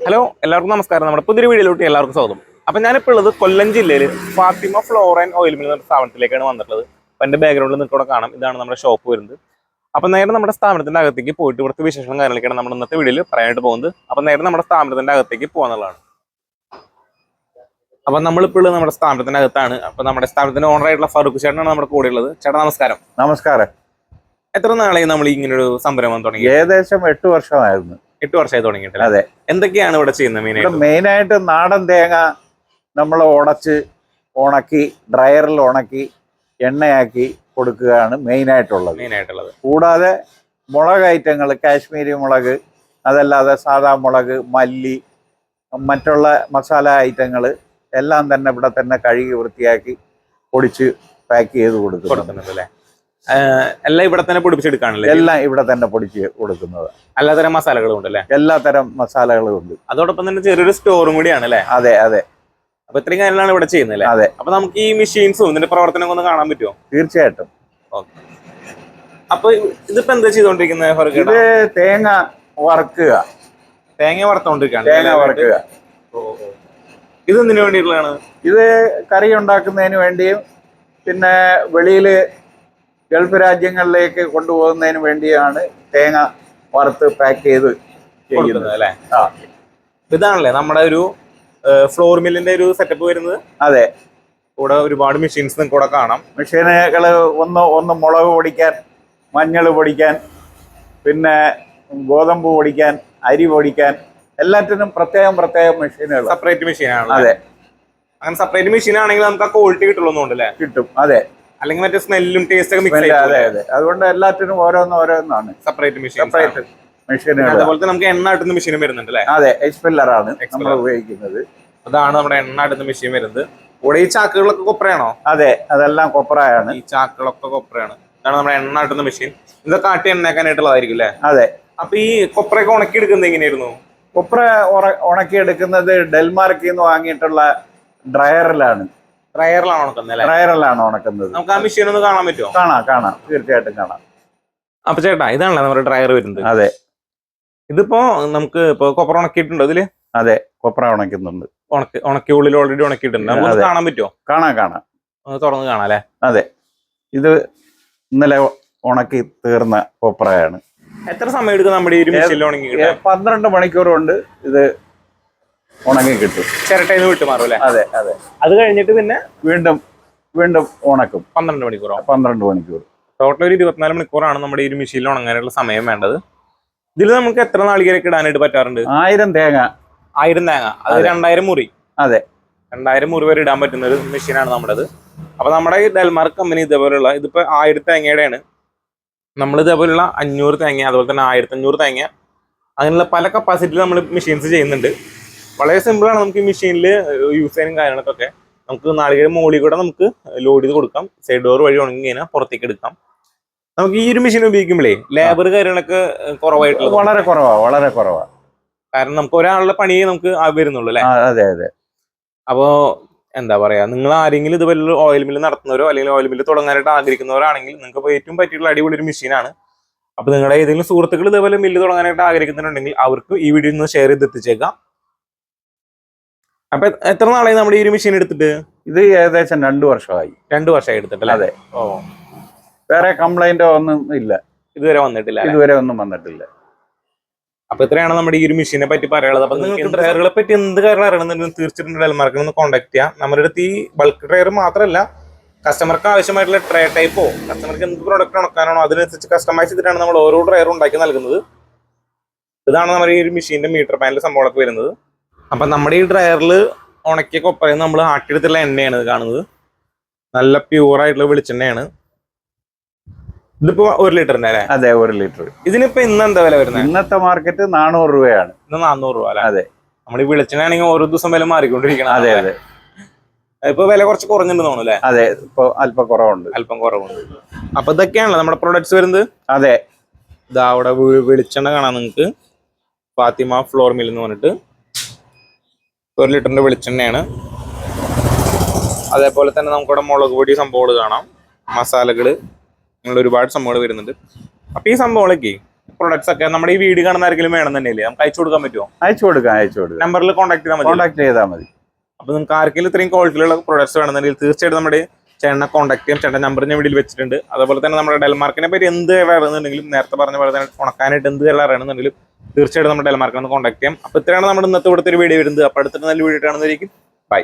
Hello എല്ലാവർക്കും നമസ്കാരം. നമ്മുടെ പുതിയ വീഡിയോയിലോട്ട് എല്ലാവർക്കും സ്വാഗതം. അപ്പൊ ഞാനിപ്പോൾ ഉള്ളത് കൊല്ലം ജില്ലയിൽ Fathima flour and oil mill എന്ന സ്ഥാപനത്തിലേക്കാണ് വന്നിട്ടുള്ളത്. അപ്പൊ എന്റെ ബാക്ക്ഗ്രൗണ്ടിൽ നിൽക്കൂടെ കാണാം. ഇതാണ് നമ്മുടെ ഷോപ്പ് വരുന്നത്. അപ്പൊ നേരെ നമ്മുടെ സ്ഥാപനത്തിന്റെ അകത്തേക്ക് പോയിട്ട് ഇവിടുത്തെ വിശേഷങ്ങളും കാര്യങ്ങളൊക്കെയാണ് നമ്മൾ ഇന്നത്തെ വീഡിയോയിൽ പറയാനായിട്ട് പോകുന്നത്. അപ്പൊ നേരെ നമ്മുടെ സ്ഥാപനത്തിന്റെ അകത്തേക്ക് പോകാന്നുള്ളതാണ് അപ്പൊ നമ്മളിപ്പോൾ നമ്മുടെ സ്ഥാപനത്തിന്റെ അകത്താണ്. അപ്പൊ നമ്മുടെ സ്ഥാപനത്തിന്റെ ഓണറായിട്ടുള്ള ഫറൂഖ് ചേട്ടനാണ് നമ്മുടെ കൂടെ ഉള്ളത്. ചേട്ടാ നമസ്കാരം. നമസ്കാരം. എത്ര നാളായി നമ്മൾ ഇങ്ങനെ ഒരു സംരംഭം തുടങ്ങി? ഏകദേശം എട്ട് വർഷമായിരുന്നു. എട്ട് വർഷമായി തുടങ്ങിയിട്ടില്ല? അതെ. എന്തൊക്കെയാണ് ഇവിടെ ചെയ്യുന്നത് മെയിൻ ആയിട്ട്? മെയിനായിട്ട് നാടൻ തേങ്ങ നമ്മൾ ഉടച്ച് ഉണക്കി ഡ്രയറിൽ ഉണക്കി എണ്ണയാക്കി കൊടുക്കുകയാണ് മെയിനായിട്ടുള്ളത്. മെയിൻ ആയിട്ടുള്ളത്. കൂടാതെ മുളക് ഐറ്റങ്ങൾ കാശ്മീരി മുളക് അതല്ലാതെ സാദാ മുളക് മല്ലി മറ്റുള്ള മസാല ഐറ്റങ്ങൾ എല്ലാം തന്നെ ഇവിടെ തന്നെ കഴുകി വൃത്തിയാക്കി പൊടിച്ച് പാക്ക് ചെയ്ത് കൊടുക്കുന്നു കൊടുക്കുന്നുണ്ട് അല്ലേ? എല്ലാം ഇവിടെ തന്നെ പൊടിപ്പിച്ചെടുക്കാണല്ലേ എല്ലാം ഇവിടെ തന്നെ പൊടിച്ച് കൊടുക്കുന്നത്. എല്ലാതരം മസാലകളും ഉണ്ട് അല്ലേ? എല്ലാ തരം മസാലകളും ഉണ്ട്. അതോടൊപ്പം തന്നെ ചെറിയൊരു സ്റ്റോറും കൂടിയാണ് അല്ലേ? അതെ അതെ. അപ്പൊ ഇത്രയും കാര്യങ്ങളാണ് ഇവിടെ ചെയ്യുന്നത് അതെ. അപ്പൊ നമുക്ക് ഈ മെഷീൻസും ഇതിന്റെ പ്രവർത്തനം ഒന്ന് കാണാൻ പറ്റുമോ? തീർച്ചയായിട്ടും. അപ്പൊ ഇതിപ്പോ എന്താ ചെയ്തോണ്ടിരിക്കുന്നത് ഇത് തേങ്ങ വറക്കുക. തേങ്ങ വറുത്തോണ്ടിരിക്കുകയാണ് തേങ്ങ വറക്കുക. ഇത് എന്തിനു വേണ്ടിയിട്ടുള്ളതാണ്? ഇത് കറി ഉണ്ടാക്കുന്നതിന് വേണ്ടിയും പിന്നെ വെളിയിൽ ഗൾഫ് രാജ്യങ്ങളിലേക്ക് കൊണ്ടുപോകുന്നതിന് വേണ്ടിയാണ് തേങ്ങ വറുത്ത് പാക്ക് ചെയ്ത് ചെയ്യുന്നത് അല്ലേ? ആ. ഇതാണല്ലേ നമ്മുടെ ഒരു ഫ്ലോർ മില്ലിന്റെ ഒരു സെറ്റപ്പ് വരുന്നത്? അതെ. കൂടെ ഒരുപാട് മെഷീൻസ് കൂടെ കാണാം. മെഷീനുകൾ ഒന്ന് ഒന്ന് മുളക് പൊടിക്കാൻ മഞ്ഞൾ പൊടിക്കാൻ പിന്നെ ഗോതമ്പ് പൊടിക്കാൻ അരി പൊടിക്കാൻ എല്ലാറ്റിനും പ്രത്യേകം പ്രത്യേകം മെഷീനുകൾ സെപ്പറേറ്റ് മെഷീനാണ് അതെ. അങ്ങനെ സെപ്പറേറ്റ് മെഷീൻ ആണെങ്കിൽ നമുക്ക് ആ ക്വാളിറ്റി കിട്ടുള്ളൂന്നുണ്ടല്ലേ കിട്ടും. അതെ. അല്ലെങ്കിൽ മറ്റേ സ്മെല്ലും ടേസ്റ്റ് ഒക്കെ മിക്സ് അതെ അതെ. അതുകൊണ്ട് എല്ലാത്തിനും ഓരോന്ന് ഓരോന്നാണ്. സെപ്പറേറ്റ് മെഷീൻ സെപ്പറേറ്റ് മെഷീനുകൾ അതുപോലെ നമുക്ക് എണ്ണ ആട്ടുന്ന മെഷീനും വരുന്നുണ്ട് അല്ലേ? അതെ എക്സ്പെല്ലറാണ് നമ്മൾ ഉപയോഗിക്കുന്നത്. അതാണ് നമ്മുടെ എണ്ണ ആട്ടുന്ന മെഷീൻ വരുന്നത്. കൂടെ ഈ ചാക്കുകളൊക്കെ കൊപ്രയാണോ? അതെ അതെല്ലാം കൊപ്രയാണ്. ഈ ചാക്കുകളൊക്കെ കൊപ്രയാണ്. ഇതാണ് നമ്മുടെ എണ്ണ ആട്ടുന്ന മെഷീൻ ഇതൊക്കെ ആട്ടി എണ്ണയാക്കാനായിട്ടുള്ളതായിരിക്കും അല്ലേ? അതെ. അപ്പൊ ഈ കൊപ്രയൊക്കെ ഉണക്കി എടുക്കുന്നത് എങ്ങനെയായിരുന്നു? കൊപ്ര ഉണക്കി എടുക്കുന്നത് ഡെൽമാർക്കിൽ നിന്ന് വാങ്ങിയിട്ടുള്ള ഡ്രയറിലാണ്. ഡ്രയറിലാണ് ഉണക്കുന്നത് ഡ്രയറിലാണ് ഉണക്കുന്നത്. നമുക്ക് ആ മെഷീൻ ഒന്ന് കാണാൻ പറ്റുമോ കാണാം കാണാം. തീർച്ചയായിട്ടും കാണാം. അപ്പൊ ചേട്ടാ ഇതാണല്ലേ നമ്മുടെ ഡ്രയർ വരുന്നത്? അതെ. ഇതിപ്പോ നമുക്ക് ഇപ്പൊ കൊപ്ര ഉണക്കിയിട്ടുണ്ടോ ഇതിൽ? അതെ കൊപ്ര ഉണക്കുന്നുണ്ട് ഉണക്കി ഉണക്കി ഉള്ളിൽ ഓൾറെഡി ഉണക്കിയിട്ടുണ്ട്. നമുക്ക് കാണാൻ പറ്റുമോ കാണാം കാണാം. തുറന്ന് കാണാം അല്ലേ? അതെ. ഇത് ഇന്നലെ ഉണക്കി തീർന്ന കൊപ്രയാണ് എത്ര സമയം എടുക്കും നമ്മുടെ ഈ ഒരു മെഷീനിൽ ഉണങ്ങി പന്ത്രണ്ട് മണിക്കൂർ കൊണ്ട് ഇത് ഉണങ്ങി കിട്ടും. ചിരട്ടയിൽ നിന്ന് വിട്ടു മാറും അല്ലേ? അതെ അതെ. അത് കഴിഞ്ഞിട്ട് പിന്നെ വീണ്ടും വീണ്ടും ഉണക്കും. പന്ത്രണ്ട് മണിക്കൂർ പന്ത്രണ്ട് മണിക്കൂർ. ടോട്ടൽ ഒരു ഇരുപത്തിനാല് മണിക്കൂറാണ് നമ്മുടെ ഈ ഒരു മെഷീനിൽ ഉണങ്ങാനുള്ള സമയം വേണ്ടത്. ഇതിൽ നമുക്ക് എത്ര നാളികേരൊക്കെ ഇടാനായിട്ട് പറ്റാറുണ്ട്? ആയിരം തേങ്ങ. ആയിരം തേങ്ങ. അത്. രണ്ടായിരം മുറി. അതെ. രണ്ടായിരം മുറി വരെ ഇടാൻ പറ്റുന്ന ഒരു മെഷീനാണ് നമ്മുടേത്. അപ്പൊ നമ്മുടെ ഈ ഡെൽമാർക്ക് കമ്പനി ഇതേപോലെയുള്ള ഇതിപ്പോ ആയിരത്തി തേങ്ങയുടെയാണ്. നമ്മൾ ഇതേപോലുള്ള അഞ്ഞൂറ് തേങ്ങ അതുപോലെ തന്നെ ആയിരത്തി അഞ്ഞൂറ് തേങ്ങ അങ്ങനെയുള്ള പല കപ്പാസിറ്റി നമ്മൾ മെഷീൻസ് ചെയ്യുന്നുണ്ട്. വളരെ സിമ്പിൾ ആണ് നമുക്ക് ഈ മെഷീനിൽ യൂസ് ചെയ്യാനും കാര്യങ്ങൾക്കൊക്കെ. നമുക്ക് നാളികേരം മുകളിൽ കൂടെ നമുക്ക് ലോഡ് ചെയ്ത് കൊടുക്കാം. സൈഡ് ഡോർ വഴി ഉണങ്ങി കഴിഞ്ഞാൽ പുറത്തേക്ക് എടുക്കാം. നമുക്ക് ഈ ഒരു മെഷീൻ ഉപയോഗിക്കുമ്പോഴേ ലേബർ കാര്യങ്ങളൊക്കെ കുറവായിട്ടുള്ളത് വളരെ കുറവാ വളരെ കുറവാ. കാരണം നമുക്ക് ഒരാളുടെ പണിയെ നമുക്ക് വരുന്നുള്ളൂ അല്ലെ? അതെ അതെ. അപ്പോ എന്താ പറയാ നിങ്ങൾ ആരെങ്കിലും ഇതുപോലെ ഓയിൽ മില്ല് നടത്തുന്നവരോ അല്ലെങ്കിൽ ഓയിൽ മില്ല് തുടങ്ങാനായിട്ട് ആഗ്രഹിക്കുന്നവരാണെങ്കിൽ നിങ്ങൾക്ക് ഏറ്റവും പറ്റിയുള്ള അടിപൊളി ഒരു മെഷീനാണ് അപ്പൊ നിങ്ങളുടെ ഏതെങ്കിലും സുഹൃത്തുക്കൾ ഇതേപോലെ മില്ല് തുടങ്ങാനായിട്ട് ആഗ്രഹിക്കുന്നുണ്ടെങ്കിൽ അവർക്ക് ഈ വീഡിയോ ഒന്ന് ഷെയർ ചെയ്ത് എത്തിച്ചേക്കാം. അപ്പൊ എത്ര നാളായി നമ്മുടെ ഈ ഒരു മെഷീൻ എടുത്തിട്ട്? ഇത് ഏകദേശം രണ്ടു വർഷമായി. രണ്ടു വർഷമായി എടുത്തിട്ടല്ലേ അതെ. ഓ. വേറെ കംപ്ലൈന്റോ ഒന്നും ഇല്ല. ഇതുവരെ വന്നിട്ടില്ല ഇതുവരെ ഒന്നും വന്നിട്ടില്ല. അപ്പൊ ഇത്രയാണ് നമ്മുടെ ഈ ഒരു മെഷീനെ പറ്റി പറയാനുള്ളത്. അപ്പൊ നിങ്ങൾക്ക് ഡ്രയറുകളെ പറ്റി എന്ത് കാര്യം അറിയണമെന്നുണ്ടെങ്കിൽ തീർച്ചയായിട്ടും ഡെൽമാർക്കിൽ ഒന്ന് കോൺടാക്ട് ചെയ്യാം. നമ്മുടെ അടുത്ത് ഈ ബൾക്ക് ഡ്രയർ മാത്രമല്ല കസ്റ്റമർക്ക് ആവശ്യമായിട്ടുള്ള ട്രേ ടൈപ്പോ കസ്റ്റമർക്ക് എന്ത് പ്രോഡക്റ്റ് ഉണക്കാനാണോ അതിനനുസരിച്ച് കസ്റ്റമൈസ് ചെയ്തിട്ടാണ് നമ്മൾ ഓരോ ഡ്രയറും ഉണ്ടാക്കി നൽകുന്നത്. ഇതാണ് നമ്മുടെ ഈ ഒരു മെഷീന്റെ മീറ്റർ പാനൽ സംഭവങ്ങളൊക്കെ വരുന്നത്. അപ്പൊ നമ്മുടെ ഈ ഡ്രയറിൽ ഉണക്കിയ കൊപ്പറയിൽ നമ്മൾ ആട്ടിയെടുത്തുള്ള എണ്ണയാണ് ഇത് കാണുന്നത്. നല്ല പ്യൂർ ആയിട്ടുള്ള വെളിച്ചെണ്ണയാണ്. ഇതിപ്പോ ഒരു ലിറ്ററിന്റെ അല്ലേ? അതെ ഒരു ലിറ്റർ. ഇതിനിപ്പോ ഇന്ന് എന്താ വില വരുന്നത് ഇന്നത്തെ മാർക്കറ്റ് നാനൂറ് രൂപയാണ്. ഇന്ന് നാനൂറ് രൂപ അല്ലേ? അതെ. നമ്മൾ ഈ വെളിച്ചെണ്ണയാണെങ്കിൽ ഓരോ ദിവസം വില മാറിക്കൊണ്ടിരിക്കണം അതെ അതെ. ഇപ്പൊ വില കുറച്ച് കുറഞ്ഞിട്ടുണ്ട് തോന്നുന്നു അല്ലേ? അതെ ഇപ്പൊ അല്പം കുറവുണ്ട്. അല്പം കുറവുണ്ട്. അപ്പൊ ഇതൊക്കെയാണല്ലോ നമ്മുടെ പ്രൊഡക്ട്സ് വരുന്നത്. അതെ. ഇതാ അവിടെ വിളിച്ചെണ്ണ വെളിച്ചെണ്ണ കാണാം നിങ്ങൾക്ക്. ഫാത്തിമ ഫ്ലോർ മിൽ എന്ന് പറഞ്ഞിട്ട്. ഒരു ലിറ്ററിന്റെ വെളിച്ചെണ്ണയാണ്. അതേപോലെ തന്നെ നമുക്കിവിടെ മുളക് പൊടി സംഭവങ്ങൾ കാണാം. മസാലകൾ. അങ്ങനെ ഒരുപാട് സംഭവങ്ങൾ വരുന്നുണ്ട്. അപ്പൊ ഈ സംഭവങ്ങളൊക്കെ പ്രൊഡക്ട്സ് ഒക്കെ നമ്മുടെ ഈ വീട് കാണുന്ന ആരെങ്കിലും വേണം തന്നെയല്ലേ നമുക്ക് അയച്ചു കൊടുക്കാൻ പറ്റുമോ അയച്ചു കൊടുക്കാം അയച്ചു കൊടുക്കാം. നമ്പറിൽ കോൺടാക്ട് ചെയ്താൽ മതി. കോൺടാക്ട് ചെയ്താൽ മതി. അപ്പൊ നിങ്ങൾക്ക് ആർക്കെങ്കിലും ഇത്രയും ക്വാളിറ്റിയിലുള്ള പ്രൊഡക്ട്സ് വേണമെന്നുണ്ടെങ്കിൽ തീർച്ചയായിട്ടും നമ്മുടെ ചേട്ടനെ കോൺടാക്ട് ചെയ്യാം. ചേട്ടൻ നമ്പർ ഞാൻ വീട്ടിൽ വെച്ചിട്ടുണ്ട്. അതുപോലെ തന്നെ നമ്മുടെ ഡെൽമാർക്കിനെ പറ്റി എന്ത് വേറെ അറിയുന്നുണ്ടെങ്കിലും നേരത്തെ പറഞ്ഞ പോലെ തന്നെ ഉണക്കാനായിട്ട് എന്ത് വേറെ അറിയണമെന്നുണ്ടെങ്കിലും തീർച്ചയായിട്ടും നമ്മുടെ ഡെൽമാർക്കിനെ ഒന്ന് കോൺടാക്ട് ചെയ്യാം. അപ്പോൾ ഇത്രയാണ് നമ്മുടെ ഇന്നത്തെ ഇവിടുത്തെ ഒരു വീഡിയോ വരുന്നത്. അപ്പോൾ അടുത്തൊരു നല്ല വീഡിയോ കാണുന്നതായിരിക്കും ബൈ